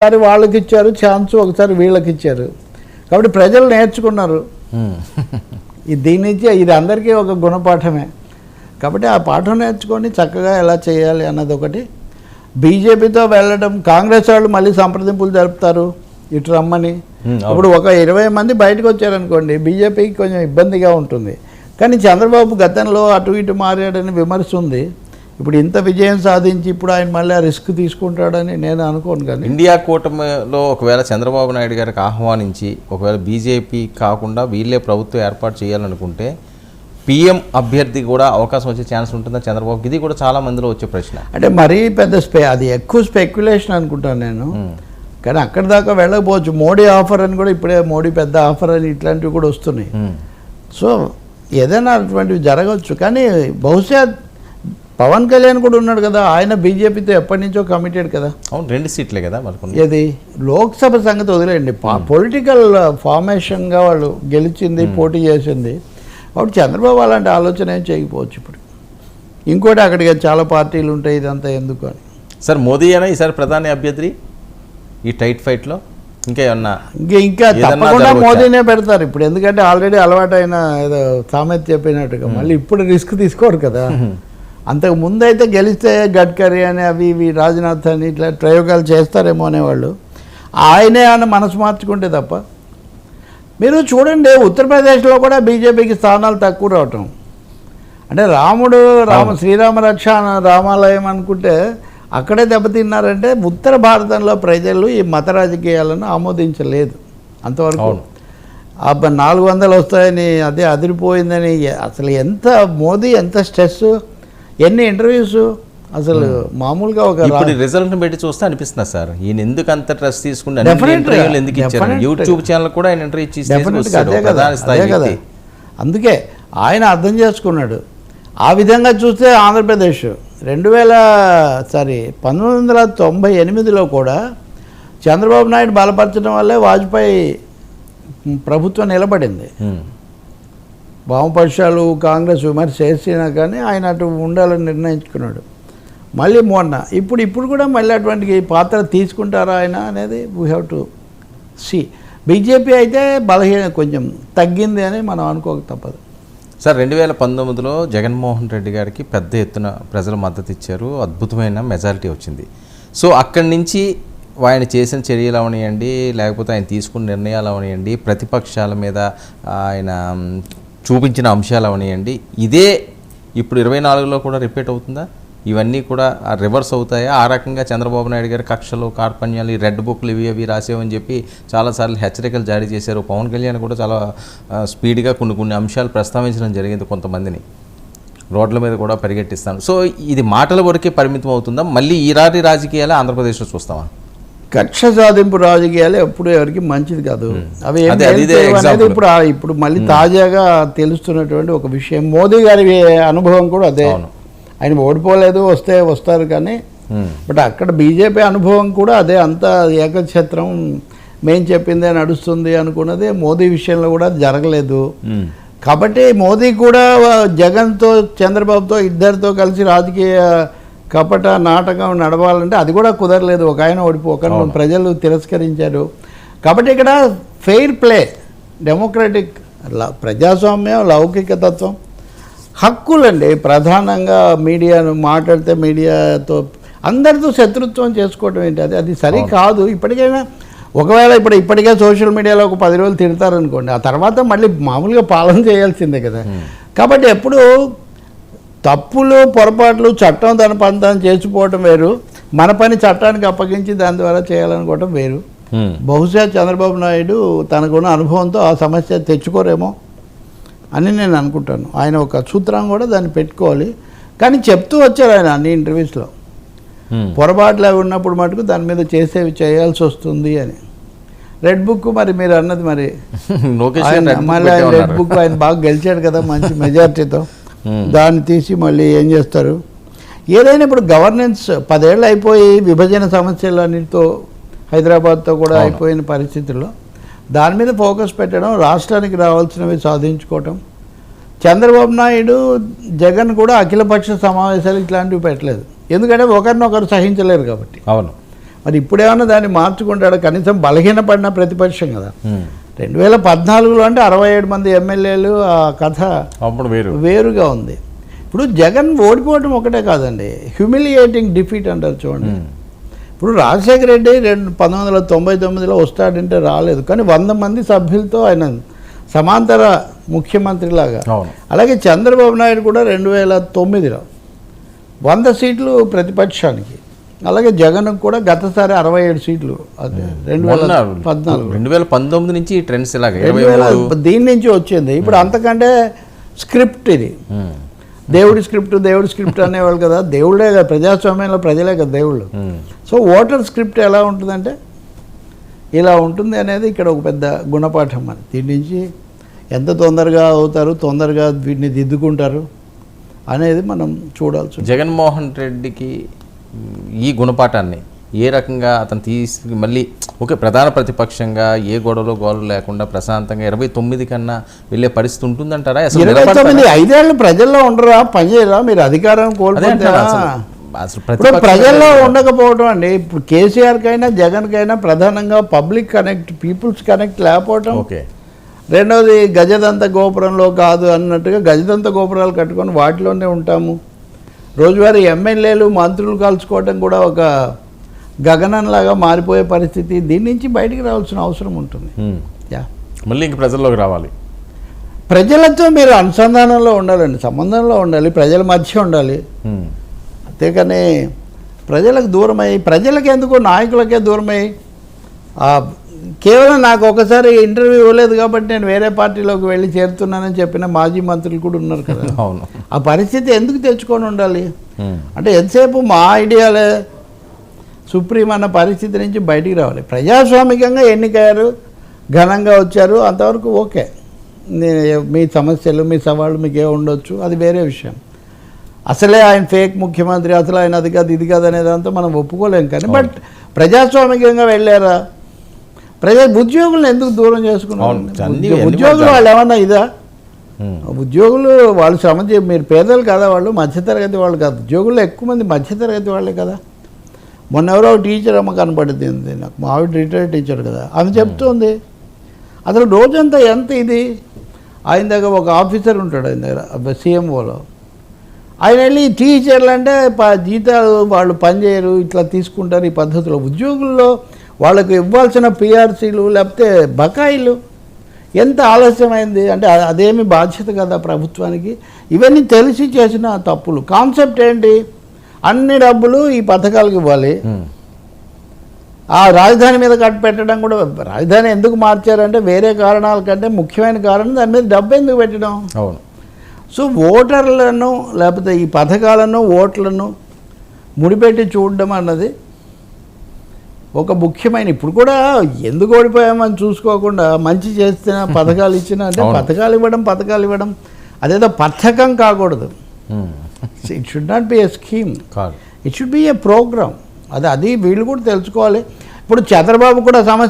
ఒకసారి వాళ్ళకి ఇచ్చారు ఛాన్స్ ఒకసారి వీళ్ళకి ఇచ్చారు కాబట్టి ప్రజలు నేర్చుకున్నారు. ఈ దీని నుంచి ఇది అందరికీ ఒక గుణపాఠమే. కాబట్టి ఆ పాఠం నేర్చుకొని చక్కగా ఎలా చేయాలి అన్నది ఒకటి. బీజేపీతో వెళ్ళడం కాంగ్రెస్ వాళ్ళు మళ్ళీ సంప్రదింపులు జరుపుతారు ఇటు రమ్మని. Hmm. ఇప్పుడు ఒక ఇరవై మంది బయటకు వచ్చారనుకోండి బీజేపీకి కొంచెం ఇబ్బందిగా ఉంటుంది. కానీ చంద్రబాబు గతంలో అటు ఇటు మారాడని విమర్శ ఉంది. ఇప్పుడు ఇంత విజయం సాధించి ఇప్పుడు ఆయన మళ్ళీ రిస్క్ తీసుకుంటాడని నేను అనుకోను కానీ. ఇండియా కూటమిలో ఒకవేళ చంద్రబాబు నాయుడు గారికి ఆహ్వానించి ఒకవేళ బీజేపీ కాకుండా వీళ్ళే ప్రభుత్వం ఏర్పాటు చేయాలనుకుంటే పీఎం అభ్యర్థి కూడా అవకాశం వచ్చే ఛాన్స్ ఉంటుందా చంద్రబాబుకి? ఇది కూడా చాలా మందిలో వచ్చే ప్రశ్న. అంటే మరీ పెద్ద స్పె అది ఎక్కువ స్పెక్యులేషన్ అనుకుంటాను నేను. కానీ అక్కడి దాకా వెళ్ళకపోవచ్చు మోడీ ఆఫర్ అని కూడా ఇప్పుడే మోడీ పెద్ద ఆఫర్ అని ఇట్లాంటివి కూడా వస్తున్నాయి. సో ఏదైనా అటువంటివి జరగవచ్చు. కానీ బహుశా పవన్ కళ్యాణ్ కూడా ఉన్నాడు కదా ఆయన బీజేపీతో ఎప్పటి నుంచో కమిటెడ్ కదా. అవును రెండు సీట్లే కదా మనకు ఏది? లోక్సభ సంగతి వదిలేయండి. పొలిటికల్ ఫార్మేషన్గా వాళ్ళు గెలిచింది పోటీ చేసింది. కాబట్టి చంద్రబాబు అలాంటి ఆలోచన ఏం చేయకపోవచ్చు ఇప్పుడు. ఇంకోటి అక్కడికి చాలా పార్టీలు ఉంటాయి ఇదంతా ఎందుకు అని. సార్ మోదీ అయినా ఈసారి ప్రధాని అభ్యర్థి ఈ టైట్ ఫైట్లో? ఇంకా ఏమన్నా ఇంకా ఇంకా తప్పకుండా? మోదీనే పెడతారు. ఇప్పుడు ఎందుకంటే ఆల్రెడీ అలవాటైన ఏదో సామెత చెప్పినట్టుగా మళ్ళీ ఇప్పుడు రిస్క్ తీసుకోరు కదా. అంతకు ముందు అయితే గెలిస్తే గడ్కరీ అని అవి ఇవి రాజ్నాథ్ అని ఇట్లా ప్రయోగాలు చేస్తారేమో అనేవాళ్ళు. ఆయనే ఆయన మనసు మార్చుకుంటే తప్ప. మీరు చూడండి ఉత్తరప్రదేశ్లో కూడా బీజేపీకి స్థానాలు తక్కువ రావటం. అంటే రాముడు రామ శ్రీరామ రక్ష రామాలయం అనుకుంటే అక్కడే దెబ్బతిన్నారంటే ఉత్తర భారతంలో ప్రజలు ఈ మత రాజకీయాలను ఆమోదించలేదు. అంతవరకు నాలుగు వందలు వస్తాయని అదే అదిరిపోయిందని అసలు ఎంత మోదీ ఎంత స్ట్రెస్ ఎన్ని ఇంటర్వ్యూస్ అసలు మామూలుగా ఒక ఇప్పుడు రిజల్ట్ పెట్టి చూస్తే అనిపిస్తుంది సార్? ఈయన ఎందుకు అంత ట్రస్ట్ తీసుకుంటే. ఇంటర్వ్యూలు ఎందుకు ఇచ్చారు. యూట్యూబ్ ఛానల్ కూడా ఆయన ఇంటర్వ్యూ ఇచ్చి కదా. అందుకే ఆయన అర్థం చేసుకున్నాడు. ఆ విధంగా చూస్తే ఆంధ్రప్రదేశ్ రెండు వేల సారీ పంతొమ్మిది వందల తొంభై ఎనిమిదిలో కూడా చంద్రబాబు నాయుడు బలపరచడం వల్లే వాజ్పేయి ప్రభుత్వం నిలబడింది. ఉమ్. వామపక్షాలు కాంగ్రెస్ విమర్శ చేసినా కానీ ఆయన అటు ఉండాలని నిర్ణయించుకున్నాడు. మళ్ళీ మొన్న ఇప్పుడు ఇప్పుడు కూడా మళ్ళీ అటువంటి పాత్ర తీసుకుంటారా ఆయన అనేది we have to see BJP అయితే బలహీన కొంచెం తగ్గింది అని మనం అనుకోక తప్పదు. సార్ రెండు వేల పంతొమ్మిదిలో జగన్మోహన్ రెడ్డి గారికి పెద్ద ఎత్తున ప్రజలు మద్దతు ఇచ్చారు. అద్భుతమైన మెజారిటీ వచ్చింది. సో అక్కడి నుంచి ఆయన చేసిన చర్యలు అవనియండి లేకపోతే ఆయన తీసుకున్న నిర్ణయాలు అవనియండి ప్రతిపక్షాల మీద ఆయన చూపించిన అంశాలు అవనియండి. ఇదే ఇప్పుడు ఇరవై నాలుగులో కూడా రిపీట్ అవుతుందా? ఇవన్నీ కూడా రివర్స్ అవుతాయా? ఆ రకంగా చంద్రబాబు నాయుడు గారి కక్షలు కార్పణ్యాలు ఈ రెడ్ బుక్లు ఇవి అవి రాసేవని చెప్పి చాలాసార్లు హెచ్చరికలు జారీ చేశారు. పవన్ కళ్యాణ్ కూడా చాలా స్పీడ్గా కొన్ని కొన్ని అంశాలు ప్రస్తావించడం జరిగింది కొంతమందిని. రోడ్ల మీద కూడా పరిగెట్టిస్తాను. సో ఇది మాటల వరకే పరిమితం అవుతుందా మళ్ళీ ఈరాటి రాజకీయాలు ఆంధ్రప్రదేశ్లో చూస్తామా? కక్ష సాధింపు రాజకీయాలు ఎప్పుడు ఎవరికి మంచిది కాదు అవి అనేది. ఇప్పుడు ఇప్పుడు మళ్ళీ తాజాగా తెలుస్తున్నటువంటి ఒక విషయం మోదీ గారి అనుభవం కూడా అదే. ఆయన ఓడిపోలేదు వస్తే వస్తారు కానీ. బట్ అక్కడ బీజేపీ అనుభవం కూడా అదే అంత ఏకఛత్రం మేం చెప్పిందే నడుస్తుంది అనుకున్నది మోదీ విషయంలో కూడా జరగలేదు. కాబట్టి మోదీ కూడా జగన్తో చంద్రబాబుతో ఇద్దరితో కలిసి రాజకీయ కపట నాటకం నడవాలంటే అది కూడా కుదరలేదు. ఒక ఆయన ఓడిపో ప్రజలు తిరస్కరించారు. కాబట్టి ఇక్కడ ఫెయిర్ ప్లే డెమోక్రటిక్ ప్రజాస్వామ్యం లౌకిక తత్వం హక్కులండి. ప్రధానంగా మీడియాను మాట్లాడితే మీడియాతో అందరితో శత్రుత్వం చేసుకోవడం ఏంటి? అది అది సరి కాదు. ఇప్పటికైనా ఒకవేళ ఇప్పుడు ఇప్పటికే సోషల్ మీడియాలో ఒక పది రోజులు తిడతారనుకోండి ఆ తర్వాత మళ్ళీ మామూలుగా పాలన చేయాల్సిందే కదా. కాబట్టి ఎప్పుడు తప్పులు పొరపాట్లు చట్టం తన పని తాను చేసిపోవటం వేరు మన పని చట్టానికి అప్పగించి దాని ద్వారా చేయాలనుకోవటం వేరు. బహుశా చంద్రబాబు నాయుడు తనకున్న అనుభవంతో ఆ సమస్య తెచ్చుకోరేమో అని నేను అనుకుంటాను ఆయన ఒక సూత్రం కూడా దాన్ని పెట్టుకోవాలి కానీ చెప్తూ వచ్చారు ఆయన అన్ని ఇంటర్వ్యూస్లో. పొరపాట్లు అవి ఉన్నప్పుడు మటుకు దాని మీద చేసేవి చేయాల్సి వస్తుంది అని రెడ్ బుక్ మరి మీరు అన్నది మరి మళ్ళీ రెడ్. బుక్ ఆయన బాగా గెలిచాడు కదా మంచి మెజార్టీతో. దాన్ని తీసి మళ్ళీ ఏం చేస్తారు? ఏదైనా ఇప్పుడు గవర్నెన్స్ పదేళ్ళు అయిపోయి విభజన సమస్యలు అన్నిటితో హైదరాబాద్తో కూడా. అయిపోయిన పరిస్థితుల్లో దాని మీద ఫోకస్ పెట్టడం రాష్ట్రానికి రావాల్సినవి సాధించుకోవటం. చంద్రబాబు నాయుడు జగన్ కూడా అఖిలపక్ష సమావేశాలు ఇట్లాంటివి పెట్టలేదు. ఎందుకంటే ఒకరినొకరు సహించలేరు కాబట్టి. అవును. మరి ఇప్పుడేమన్నా దాన్ని మార్చుకుంటాడు? కనీసం బలహీనపడిన ప్రతిపక్షం కదా. ఉమ్. రెండు వేల పద్నాలుగులో అంటే అరవై ఏడు మంది ఎమ్మెల్యేలు ఆ కథ అప్పుడు వేరు. వేరుగా ఉంది. ఇప్పుడు జగన్ ఓడిపోవడం ఒకటే కాదండి. హ్యూమిలియేటింగ్ డిఫీట్ అంటారు చూడండి. ఇప్పుడు రాజశేఖర రెడ్డి రెండు పంతొమ్మిది వందల తొంభై తొమ్మిదిలో వస్తాడంటే రాలేదు. కానీ వంద మంది సభ్యులతో ఆయన సమాంతర ముఖ్యమంత్రిలాగా. అలాగే చంద్రబాబు నాయుడు కూడా రెండు వేల తొమ్మిదిలో వంద సీట్లు ప్రతిపక్షానికి. అలాగే జగన్ కూడా గతసారి అరవై ఏడు సీట్లు అదే రెండు వేల పద్నాలుగు. రెండు వేల పంతొమ్మిది నుంచి ఈ ట్రెండ్స్ ఇలాగ దీని నుంచి వచ్చింది. ఇప్పుడు అంతకంటే స్క్రిప్ట్ ఇది. దేవుడి స్క్రిప్ట్ దేవుడి స్క్రిప్ట్ అనేవాళ్ళు కదా దేవుళ్ళే కదా ప్రజాస్వామ్యంలో ప్రజలే కదా దేవుళ్ళు. సో ఓటర్ స్క్రిప్ట్ ఎలా ఉంటుందంటే ఇలా ఉంటుంది అనేది ఇక్కడ ఒక పెద్ద గుణపాఠం అని దీని నుంచి ఎంత తొందరగా అవుతారు తొందరగా వీటిని దిద్దుకుంటారు అనేది మనం చూడాల్సి. జగన్మోహన్ రెడ్డికి ఈ గుణపాఠాన్ని ఏ రకంగా అతను తీసి మళ్ళీ ఓకే ప్రధాన ప్రతిపక్షంగా ఏ గొడవలు గోడలు లేకుండా ప్రశాంతంగా ఇరవై తొమ్మిది కన్నా వెళ్ళే పరిస్థితి ఉంటుందంటారా? ఇరవై? తొమ్మిది ఐదేళ్ళు ప్రజల్లో ఉండరా? పనిచేయరా మీరు అధికారం అదే కోల్పోతే అంటారా అసలు అసలు ఇప్పుడు ప్రతిపక్ష ప్రజల్లో ఉండకపోవడం అండి. ఇప్పుడు కేసీఆర్కైనా జగన్కైనా ప్రధానంగా పబ్లిక్ కనెక్ట్ పీపుల్స్ కనెక్ట్ లేకపోవడం ఓకే. రెండవది గజదంత గోపురంలో కాదు అన్నట్టుగా గజదంత గోపురాలు కట్టుకొని వాటిలోనే ఉంటాము. రోజువారీ ఎమ్మెల్యేలు మంత్రులు కలుసుకోవటం కూడా ఒక గగనంలాగా మారిపోయే పరిస్థితి. దీని నుంచి బయటికి రావాల్సిన అవసరం ఉంటుంది. యా. మళ్ళీ ఇంక ప్రజల్లోకి రావాలి. ప్రజలతో మీరు అనుసంధానంలో ఉండాలండి. సంబంధంలో ఉండాలి. ప్రజల మధ్య ఉండాలి. అంతేకాని ప్రజలకు దూరమై ప్రజలకు ఎందుకు నాయకులకే దూరమై ఆ, కేవలం నాకు ఒకసారి ఇంటర్వ్యూ ఇవ్వలేదు కాబట్టి నేను వేరే పార్టీలోకి వెళ్ళి చేరుతున్నానని చెప్పిన మాజీ మంత్రులు కూడా ఉన్నారు కదా. అవును. ఆ పరిస్థితి ఎందుకు తెచ్చుకొని ఉండాలి. అంటే ఎంతసేపు మా ఐడియాలే సుప్రీం అన్న పరిస్థితి నుంచి బయటికి రావాలి. ప్రజాస్వామికంగా ఎన్నికయ్యారు ఘనంగా వచ్చారు అంతవరకు ఓకే. మీ సమస్యలు మీ సవాళ్ళు మీకు ఏ ఉండొచ్చు అది వేరే విషయం. అసలే ఆయన ఫేక్ ముఖ్యమంత్రి అసలు ఆయన అది కాదు ఇది కాదు అనేదంతా మనం ఒప్పుకోలేం కానీ బట్ ప్రజాస్వామికంగా వెళ్ళారా? ప్రజా ఉద్యోగులను ఎందుకు దూరం చేసుకున్నారు? ఉద్యోగులు. వాళ్ళు ఏమన్నా ఇదా. ఉద్యోగులు వాళ్ళు శ్రమ చే మీరు పేదలు కదా వాళ్ళు మధ్యతరగతి వాళ్ళు కాదు. ఉద్యోగులు ఎక్కువ మంది మధ్యతరగతి వాళ్ళే కదా. మొన్న ఎవరో ఒక టీచర్ అమ్మ కనపడింది నాకు మా ఆవిడ రిటైర్డ్ టీచర్ కదా. ఆమె చెప్తుంది. అసలు రోజంతా ఎంత ఇది? ఆయన దగ్గర ఒక ఆఫీసర్ ఉంటాడు ఆయన దగ్గర సీఎంఓలో ఆయన వెళ్ళి టీచర్లు అంటే జీతాలు వాళ్ళు పనిచేయరు ఇట్లా తీసుకుంటారు ఈ పద్ధతిలో. ఉద్యోగుల్లో వాళ్ళకు ఇవ్వాల్సిన పిఆర్సీలు లేకపోతే బకాయిలు. ఎంత ఆలస్యమైంది? అంటే అదేమి బాధ్యత కదా ప్రభుత్వానికి? ఇవన్నీ తెలిసి చేసిన తప్పులు. కాన్సెప్ట్ ఏంటి? అన్ని డబ్బులు ఈ పథకాలకు ఇవ్వాలి. ఆ రాజధాని మీద కట్టు పెట్టడం కూడా రాజధాని ఎందుకు మార్చారంటే వేరే కారణాల కంటే ముఖ్యమైన కారణం దాని మీద డబ్బు ఎందుకు పెట్టడం? అవును. సో ఓటర్లను లేకపోతే ఈ పథకాలను ఓట్లను ముడిపెట్టి చూడడం అన్నది ఒక ముఖ్యమైన ఇప్పుడు కూడా ఎందుకు ఓడిపోయామని చూసుకోకుండా మంచి చేసిన పథకాలు ఇచ్చిన అంటే. పథకాలు ఇవ్వడం పథకాలు ఇవ్వడం అదేదో పథకం కాకూడదు. It should not be a scheme it should be a program అది అది వీళ్ళు కూడా తెలుసుకోవాలి. ఇప్పుడు చంద్రబాబు కూడా సమస్య